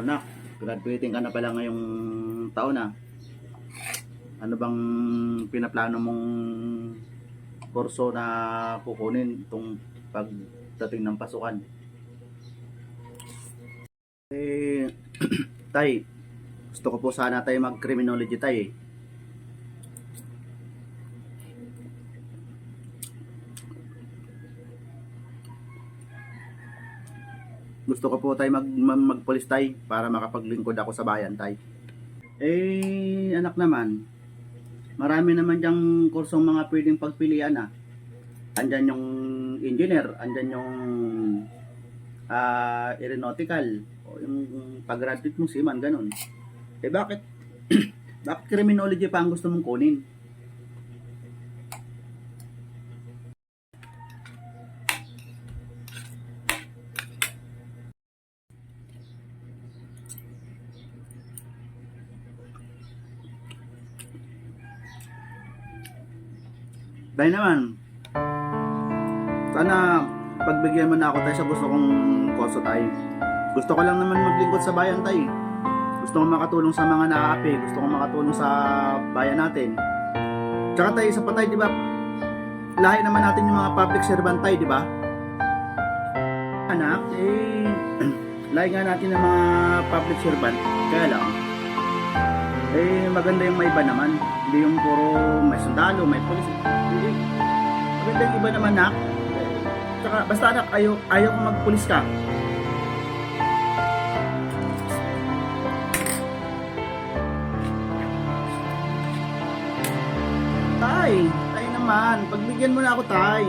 Oh, graduating ka na pala ngayong taon na. Ano bang pinaplano mong kurso na kukunin itong pagdating ng pasukan? Eh, tay, gusto ko po sana tayo mag-criminology tay eh. Gusto ko po tayo mag, mag magpulis tay para makapaglingkod ako sa bayan tay. Eh, anak naman, marami naman diyang kursong mga pwedeng pagpilian ah. Andyan yung engineer, andyan yung ah aeronautical, o yung pag-graduate mo seaman, ganun. Eh bakit, bakit criminology pa ang gusto mong kunin? Dahil naman, sana pagbigyan mo na ako tayo sa gusto kong kurso tayo. Gusto ko lang naman maglingkod sa bayan tayo. Gusto ko makatulong sa mga naaapi. Gusto ko makatulong sa bayan natin. Tsaka tayo isa pa tayo, di ba? Lahi naman natin yung mga public servant tayo, di ba? Anak, eh, lahi nga natin ng mga public servant. Kaya lang, eh, maganda yung may iba naman. Hindi yung puro may sundalo, may polis. Hindi. Maganda yung iba naman, nak. Tsaka, basta anak, ayaw, ayaw kong magpulis ka. Tay, tay naman. Pagbigyan mo na ako, tay.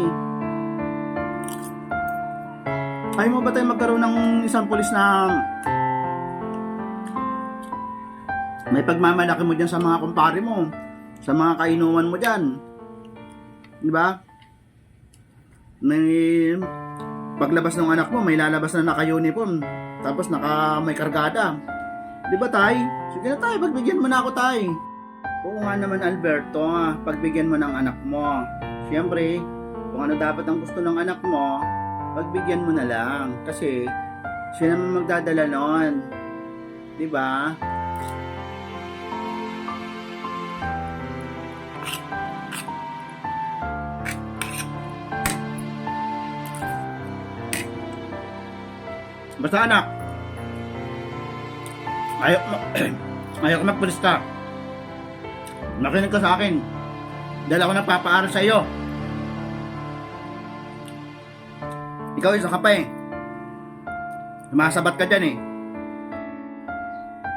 Ayaw mo ba tayo magkaroon ng isang pulis na may pagmamalaki mo dyan sa mga kumpare mo, sa mga kainuman mo dyan. Di ba? May paglabas ng anak mo, may lalabas na naka-uniform, tapos naka may kargada. Di ba, tay? Sige na, tay, pagbigyan mo na ako, tay. Oo nga naman, Alberto, ah, pagbigyan mo ng anak mo. Siyempre, kung ano dapat ang gusto ng anak mo, pagbigyan mo na lang. Kasi, siya naman magdadala nun. Di ba? Basta anak. Ayaw ko magpulis ka. Nakinig ka sa akin. Dahil ako nagpapaaral sa iyo. Ikaw isa ka pa eh. Sumasabat ka dyan eh.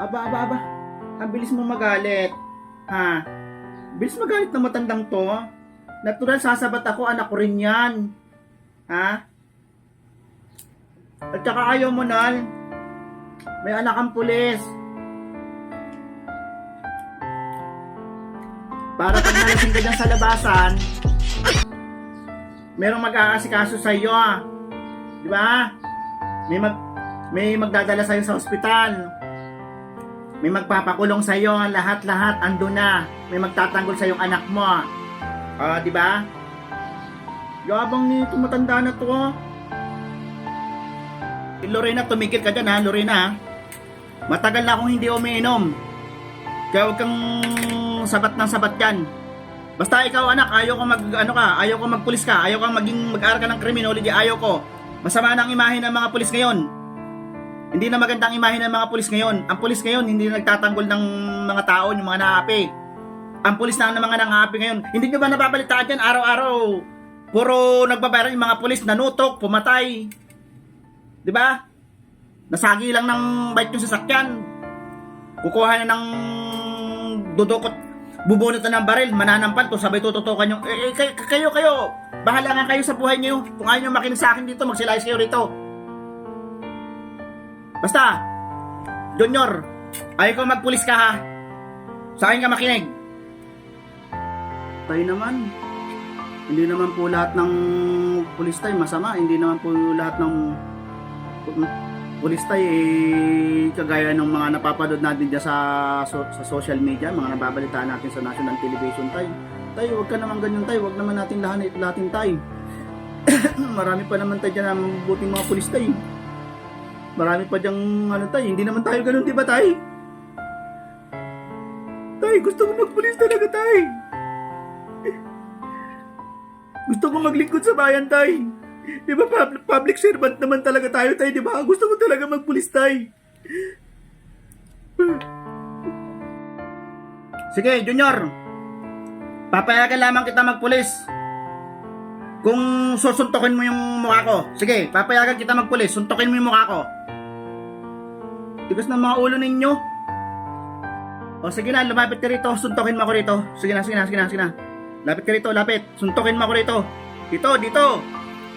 Aba, aba, aba. Ang bilis mo magalit. Ha? Bilis magalit ng matandang to. Natural sasabat ako, anak ko rin yan. Ha? At saka ayaw mo na, may anak kang pulis. Para pag nalasing ka dyan sa labasan, merong mag-aasikaso sa iyo. ah. Di ba? May mag may magdadala sa iyo sa ospital. May magpapakulong sa iyo, lahat-lahat ando na. May magtatanggol sa iyong anak mo. Ah, di ba? Yabang ni tumatanda na to. Eh, Lorena, tumigil ka dyan ha, Lorena. Matagal na akong hindi umiinom. Kaya huwag kang sabat ng sabat yan. Basta ikaw anak, ayaw ko mag, ano ka, ayaw ko magpulis ka, ayaw kang maging mag-aaral ka ng criminology, ayaw ko. Masama na ang imahe ng mga pulis ngayon. Hindi na magandang imahe ng mga pulis ngayon. Ang pulis ngayon, hindi na nagtatanggol ng mga tao, yung mga naapi. Ang pulis na ang mga nangaapi ngayon. Hindi nyo ba nababalitaan dyan araw-araw? Puro nagbabayaran yung mga pulis, nanutok, pumatay. Di ba? Nasagi lang ng bike yung sasakyan. Kukuha na ng dudukot, bubunot na ng baril, mananampal to, sabay tututukan yung, eh, eh, kay- kayo, kayo, bahala nga kayo sa buhay niyo. Kung ayaw nyo makinig sa akin dito, magsilayas kayo rito. Basta, Junior, ayaw ko magpulis ka ha. Sa akin ka makinig. Tayo naman, hindi naman po lahat ng pulis tayo masama. Hindi naman po lahat ng pulis tayo eh, kagaya ng mga napapanood natin dyan sa, so- sa social media, mga nababalitaan natin sa national television tayo. Tayo, wag ka naman ganyan tayo. Wag naman natin lahat, lahatin tayo. Marami pa naman tayo dyan na mabuting mga pulis tayo. Marami pa diyang ano tay, hindi naman tayo ganun, di ba tay? Tay, gusto ko magpulis talaga tay. Gusto ko maglingkod sa bayan tay. Di ba public, servant naman talaga tayo tay, di ba? Gusto ko talaga magpulis tay. Sige, Junior. Papayagan lamang kita magpulis. Kung susuntokin mo yung mukha ko. Sige, papayagan kita magpulis. Suntokin mo yung mukha ko. Tigas ng mga ulo ninyo. O sige na, lumapit ka rito. Suntokin mo ako rito. Sige na, sige na, sige na, sige na. Lapit ka rito, lapit. Suntokin mo ako rito. Dito, dito.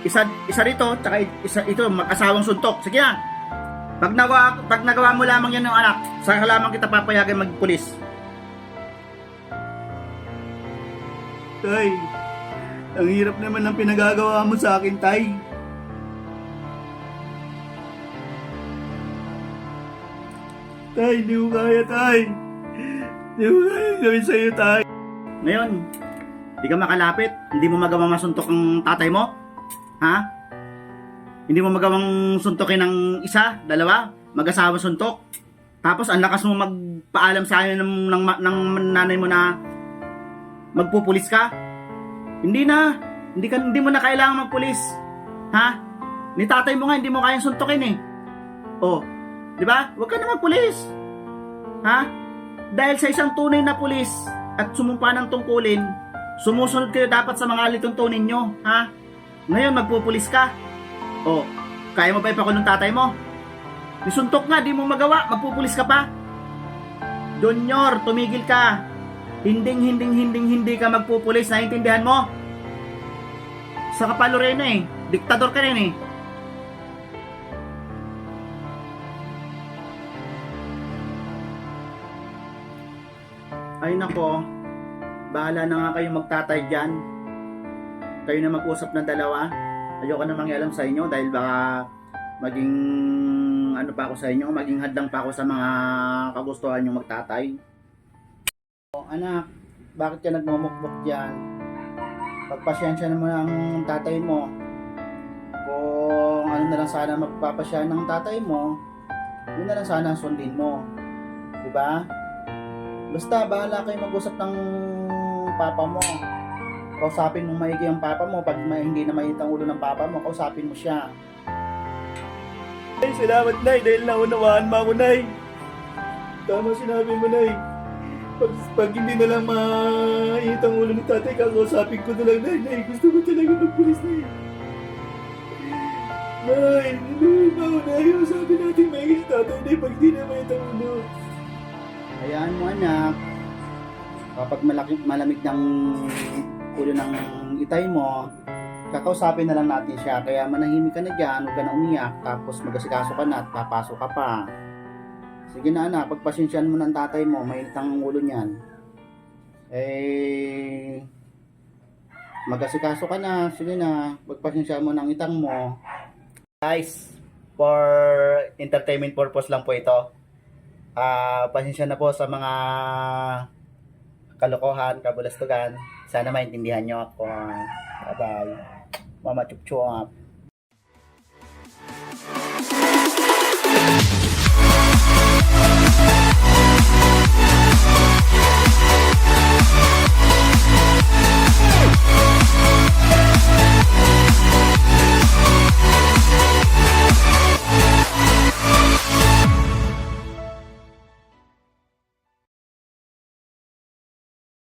Isa, isa rito, tsaka isa ito, mag-asawang suntok. Sige na. Pag nagawa, pag nagawa mo lamang yan ng anak, saka lamang kita papayagan magpulis. Tay, ang hirap naman ng pinagagawa mo sa akin, Tay. Tay, hindi ko kaya, Tay. Hindi ko kaya gawin sa'yo, Tay. Ngayon, hindi ka makalapit. Hindi mo magawa masuntok ang tatay mo? Ha? Hindi mo magawang suntokin ng isa, dalawa, mag-asawa suntok. Tapos ang lakas mo magpaalam sa akin ng, ng, ng nanay mo na magpupulis ka. Hindi na. Hindi, ka, hindi mo na kailangan magpulis. Ha? Ni tatay mo nga, hindi mo kayang suntokin eh. Oh, di ba? Huwag ka na magpulis. Ha? Dahil sa isang tunay na pulis at sumumpa ng tungkulin, sumusunod kayo dapat sa mga lituntunin nyo. Ha? Ngayon, magpupulis ka. Oh, kaya mo ba ipakulong tatay mo? Nisuntok nga, di mo magawa, magpupulis ka pa. Junior, tumigil ka. Hinding, hinding, hinding, hindi ka magpupulis. Naintindihan mo? Sa kapalo rin eh. Diktador ka rin eh. Ay nako, bahala na nga kayo magtatay dyan. Kayo na mag-usap ng dalawa. Ayoko na mangialam sa inyo dahil baka maging ano pa ako sa inyo, maging hadlang pa ako sa mga kagustuhan nyo magtatay. O, anak, bakit ka nagmumukbok dyan? Pagpasyensya naman ang tatay mo. Kung ano na lang sana magpapasya ng tatay mo, yun na lang sana sundin mo. Di ba? Basta, bahala kayo mag-usap ng papa mo. Kausapin mo maigi ang papa mo. Pag may, hindi na mainit ang ulo ng papa mo, kausapin mo siya. Ay, salamat, Nay, dahil naunawaan mo ako, Nay. Tama sinabi mo, Nay. Pag, pag hindi na lang mainit ang ulo ng tatay, kakausapin ko na lang, Nay. Nay, gusto ko talaga magpulis, Nay. Nay, Nay? Sabi natin maigi si tatay, Nay, pag hindi na mainit ang ulo. Hayaan mo anak, kapag malaki, malamig ng ulo ng itay mo, kakausapin na lang natin siya. Kaya manahimik ka na dyan, huwag ka na umiyak, tapos magasikaso ka na at papasok ka pa. Sige na anak, pagpasensyahan mo ng tatay mo, mainit ang ulo niyan. Eh, magasikaso ka na, sige na, pagpasensyahan mo ng itang mo. Guys, for entertainment purpose lang po ito. Ah, pasensya na po sa mga kalokohan, kabulastugan. Sana maintindihan nyo ako. Bye-bye. Mama chup chup.